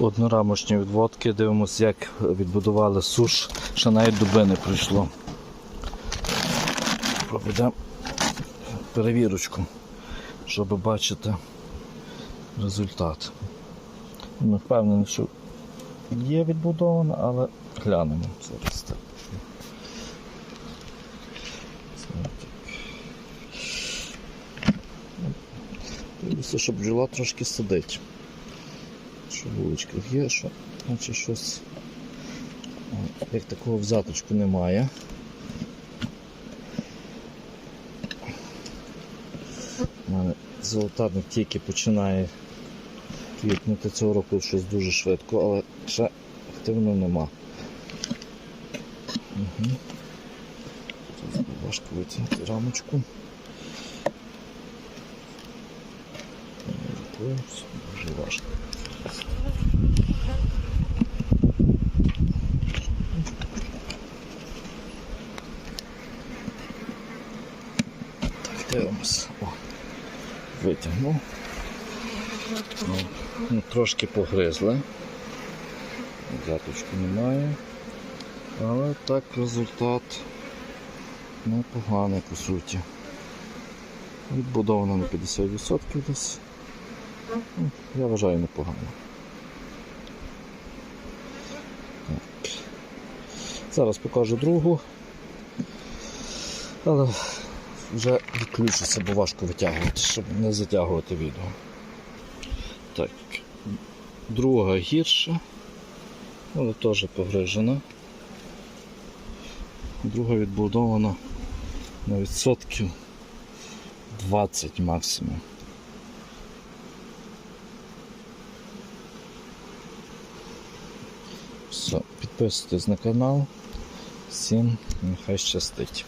однорамочні відводки. Дивимося, як відбудували суш, ще навіть дуби не прийшло. Проведемо перевірочку, щоб бачити результат. Не впевнений, що є відбудовано, але глянемо зараз так. Дивлюся, бджола трошки сидить. Що вуличках є, що наче щось як такого в немає. У мене золотарник тільки починає квітнути цього року щось дуже швидко, але ще активно нема. Угу. Важко витягнути рамочку. Дуже важко. Так, витягнув. Ну, ну, трошки погризли. Заточки немає. Але так результат непоганий по суті. Відбудовано на 50% десь. Я вважаю непогано. Так. Зараз покажу другу. Але вже відключуся, бо важко витягувати, щоб не затягувати відео. Так, друга гірша, але теж погрижена. Друга відбудована на відсотків 20 максимум. Все, підписуйтесь на канал. Всім нехай щастить.